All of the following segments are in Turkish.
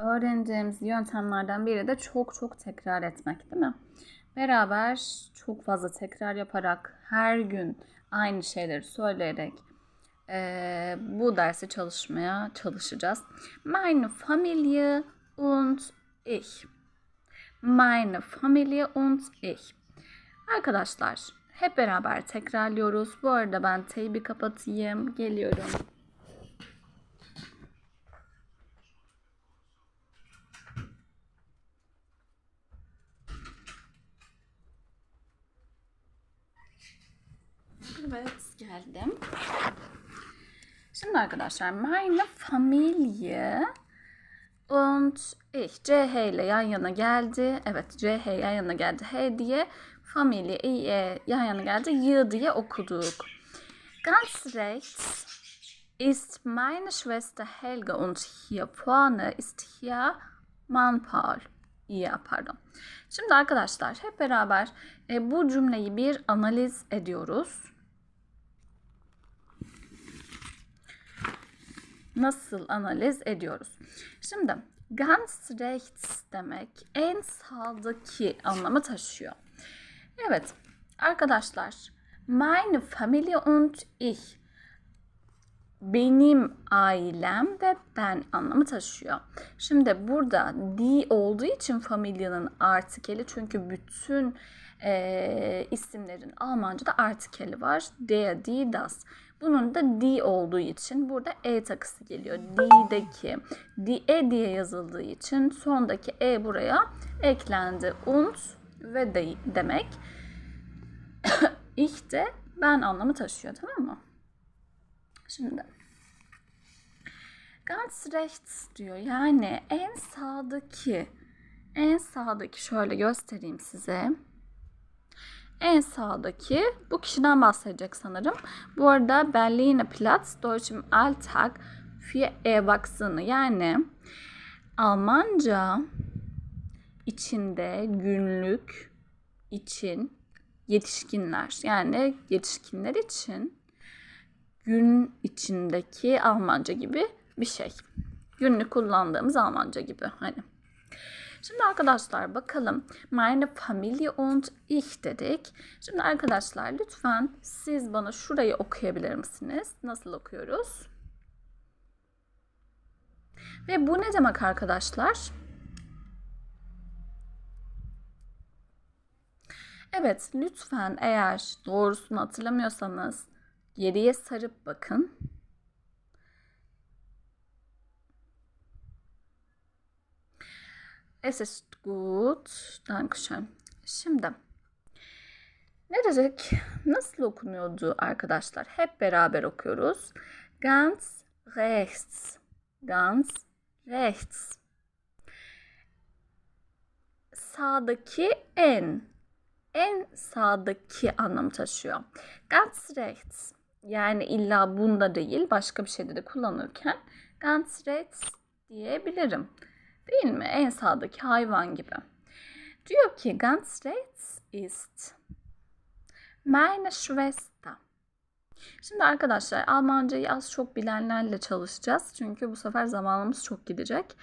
Öğreneceğimiz yöntemlerden biri de çok çok tekrar etmek değil mi? Beraber çok fazla tekrar yaparak her gün aynı şeyleri söyleyerek eee, bu dersi çalışmaya çalışacağız. Meine Familie und ich. Meine Familie und ich. Arkadaşlar hep beraber tekrarlıyoruz. Bu arada ben teybi kapatayım. Geliyorum. Evet geldim. Şimdi arkadaşlar meine Familie und ich CH ile yan yana geldi. Evet CH yan yana geldi. H diye Familie IE yan yana geldi. Y diye okuduk. Ganz rechts ist meine Schwester Helga und hier vorne ist hier Mann Paul. Ya pardon. Şimdi arkadaşlar hep beraber e, bu cümleyi bir analiz ediyoruz. Nasıl analiz ediyoruz? Şimdi ganz rechts demek en sağdaki anlamı taşıyor. Evet arkadaşlar meine Familie und ich benim ailem ve ben anlamı taşıyor. Şimdi burada die olduğu için familyanın artikeli çünkü bütün e, isimlerin Almanca'da artikeli var. Der, die, das. Bunun da die olduğu için burada e takısı geliyor. Die'deki die diye yazıldığı için sondaki e buraya eklendi. Und ve de demek. ich de ben anlamı taşıyor tamam mı? Şimdi ganz rechts diyor. Yani en sağdaki en sağdaki şöyle göstereyim size. En sağdaki bu kişiden bahsedecek sanırım. Bu arada Berliner Platz Deutsch im Alltag für Erwachsene yani Almanca içinde günlük için yetişkinler yani yetişkinler için gün içindeki Almanca gibi bir şey. Günlük kullandığımız Almanca gibi hani. Şimdi arkadaşlar bakalım. Meine Familie und ich dedik. Şimdi arkadaşlar lütfen siz bana şurayı okuyabilir misiniz? Nasıl okuyoruz? Ve bu ne demek arkadaşlar? Evet lütfen eğer doğrusunu hatırlamıyorsanız geriye sarıp bakın. Es ist gut. Dankeschön. Şimdi ne dedik? Nasıl okunuyordu arkadaşlar? Hep beraber okuyoruz. Ganz rechts. Ganz rechts. Sağdaki en. En sağdaki anlam taşıyor. Ganz rechts. Yani illa bunda değil başka bir şeyde de kullanırken ganz rechts diyebilirim. Değil mi? En sağdaki hayvan gibi. Diyor ki ganz rechts ist meine Schwester. Şimdi arkadaşlar Almancayı az çok bilenlerle çalışacağız. Çünkü bu sefer zamanımız çok gidecek.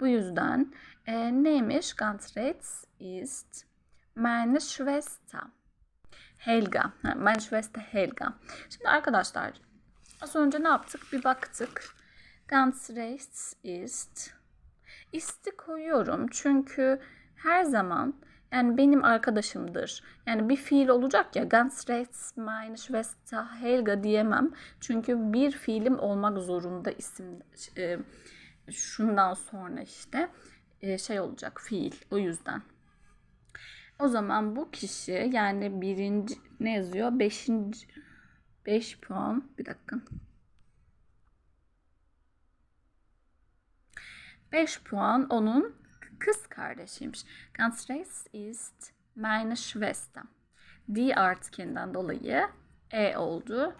Bu yüzden e, neymiş? Ganz rechts ist meine Schwester. Helga. Meine Schwester Helga. Şimdi arkadaşlar az önce ne yaptık? Bir baktık. Ganz rechts ist isti koyuyorum çünkü her zaman yani benim arkadaşımdır. Yani bir fiil olacak ya ganz rechts meine Schwester Helga diyemem. Çünkü bir fiilim olmak zorunda isim e, şundan sonra işte e, şey olacak fiil o yüzden. O zaman bu kişi yani birinci ne yazıyor? Beşinci beş puan bir dakika. 5 puan onun kız kardeşiymiş. Ganz rechts ist meine Schwester. Die artikelinden dolayı e oldu.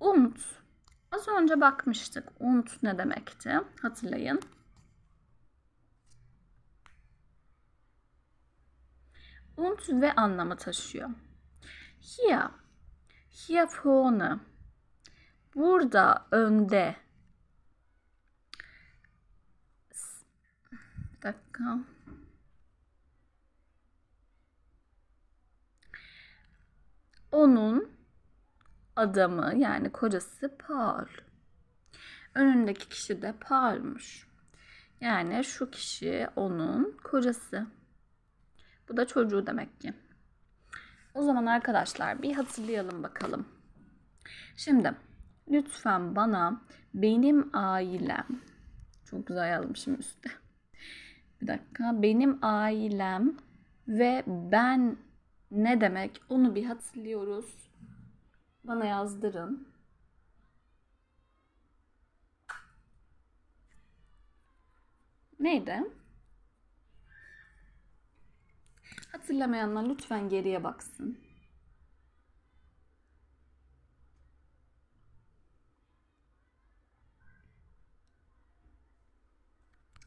Und az önce bakmıştık. Und ne demekti? Hatırlayın. Und ve anlamı taşıyor. Hier, hier vorne, burada önde Bir dakika. Onun adamı yani kocası Paul. Önündeki kişi de Paul'muş. Yani şu kişi onun kocası. Bu da çocuğu demek ki. O zaman arkadaşlar bir hatırlayalım bakalım. Şimdi lütfen bana benim ailem çok güzel yazmışım üstte. Bir dakika. Benim ailem ve ben ne demek onu bir hatırlıyoruz. Bana yazdırın. Neydi? Hatırlamayanlar lütfen geriye baksın.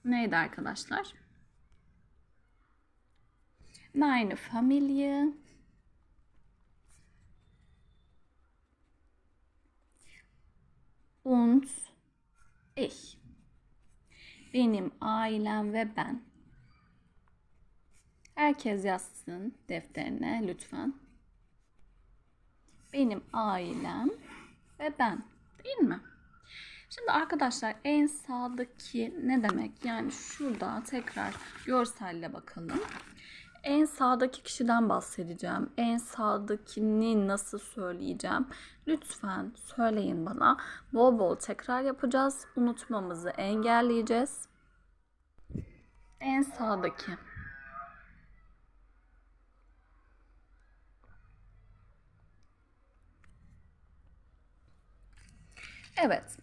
Neydi arkadaşlar? Meine Familie und ich. Benim ailem ve ben. Herkes yazsın defterine lütfen. Benim ailem ve ben. Değil mi? Şimdi arkadaşlar en sağdaki ne demek? Yani şurada tekrar görselle bakalım. En sağdaki kişiden bahsedeceğim. En sağdakini nasıl söyleyeceğim? Lütfen söyleyin bana. Bol bol tekrar yapacağız. Unutmamızı engelleyeceğiz. En sağdaki. Evet.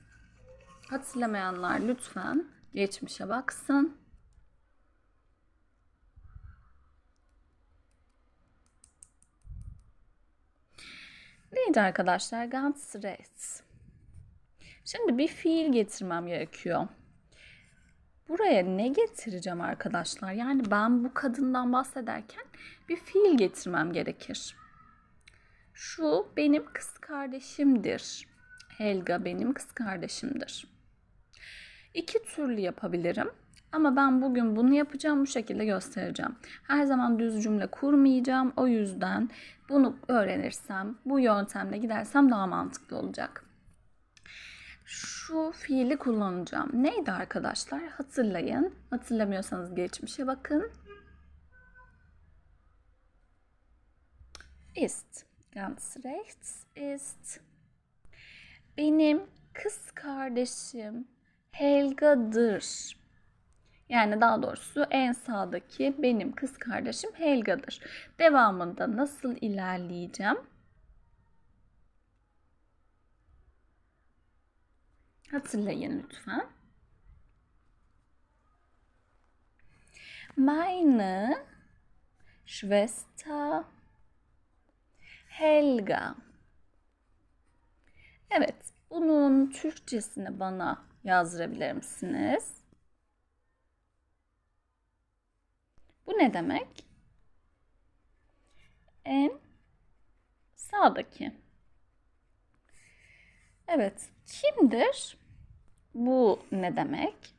Hatırlamayanlar lütfen geçmişe baksın. Neydi arkadaşlar? Ganz rechts. Şimdi bir fiil getirmem gerekiyor. Buraya ne getireceğim arkadaşlar? Yani ben bu kadından bahsederken bir fiil getirmem gerekir. Şu benim kız kardeşimdir. Helga benim kız kardeşimdir. İki türlü yapabilirim. Ama ben bugün bunu yapacağım bu şekilde göstereceğim. Her zaman düz cümle kurmayacağım. O yüzden bunu öğrenirsem, bu yöntemle gidersem daha mantıklı olacak. Şu fiili kullanacağım. Neydi arkadaşlar? Hatırlayın. Hatırlamıyorsanız geçmişe bakın. Ist. Ganz rechts ist. Benim kız kardeşim Helga'dır. Yani daha doğrusu en sağdaki benim kız kardeşim Helga'dır. Devamında nasıl ilerleyeceğim? Hatırlayın lütfen. Meine Schwester Helga. Evet, bunun Türkçesini bana yazdırabilir misiniz? Bu ne demek? En sağdaki. Evet, kimdir? Bu ne demek?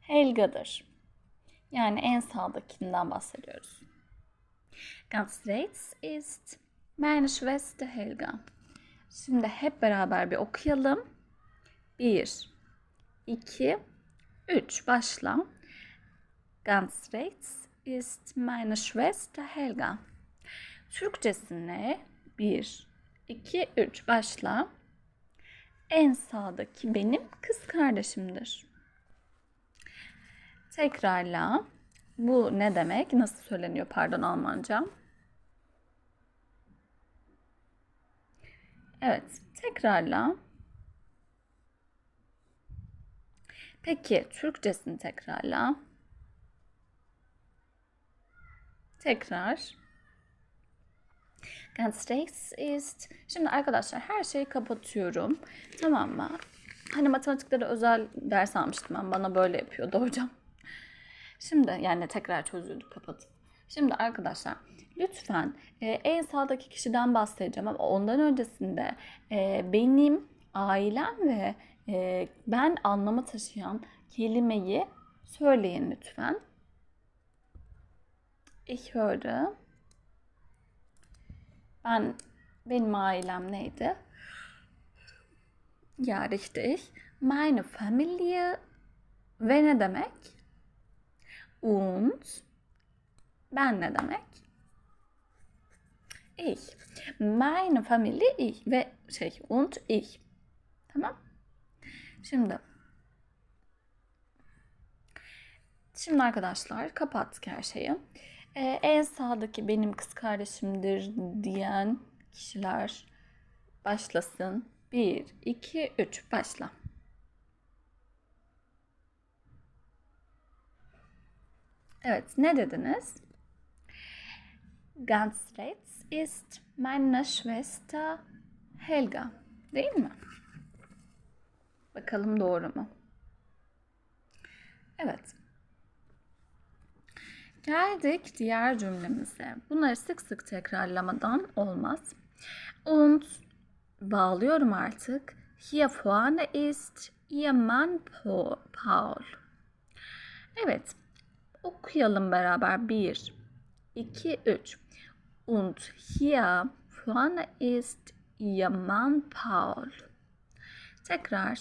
Helga'dır. Yani en sağdakinden bahsediyoruz. Ganz rechts ist meine Schwester Helga. Şimdi hep beraber bir okuyalım. 1, 2, 3. Başla. Ganz rechts ist meine Schwester Helga. Türkçesine 1, 2, 3. Başla. En sağdaki benim kız kardeşimdir. Tekrarla. Bu ne demek? Nasıl söyleniyor pardon Almanca? Evet, tekrarla. Peki, Türkçesini tekrarla. Tekrar. Ganz rechts ist. Şimdi arkadaşlar her şeyi kapatıyorum. Tamam mı? Hani matematikte de özel ders almıştım ben. Bana böyle yapıyordu hocam. Şimdi yani tekrar çözüyorduk kapatıp. Şimdi arkadaşlar lütfen e, en sağdaki kişiden bahsedeceğim ama ondan öncesinde e, benim ailem ve e, ben anlamı taşıyan kelimeyi söyleyin lütfen. Ich höre. Ben benim ailem neydi? Ja, richtig. Meine Familie ve ne demek? Und ben ne demek? Ich. Meine Familie ich ve şey und ich. Tamam? Şimdi Şimdi arkadaşlar kapattık her şeyi. Ee, en sağdaki benim kız kardeşimdir diyen kişiler başlasın. 1, 2, 3 başla. Evet ne dediniz? Ganz rechts ist meine Schwester Helga. Değil mi? Bakalım doğru mu? Evet. Geldik diğer cümlemize. Bunları sık sık tekrarlamadan olmaz. Und bağlıyorum artık. Hier vorne ist Ihr Mann Paul. Evet. Okuyalım beraber. 1, 2, 3. Und hier vorne ist Ihr Mann Paul. Tekrar.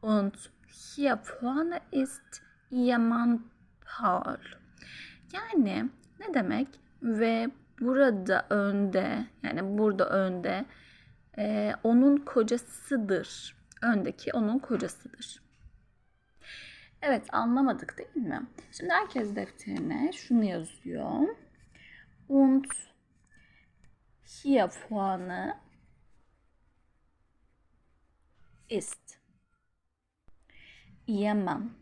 Und hier vorne ist Ihr Mann Paul. Yani ne demek? Ve burada önde, yani burada önde e, onun kocasıdır. Öndeki onun kocasıdır. Evet anlamadık değil mi? Şimdi herkes defterine şunu yazıyor. Und hier vorne ist Ihr Mann.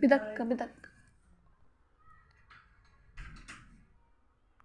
Bir dakika, bir dakika.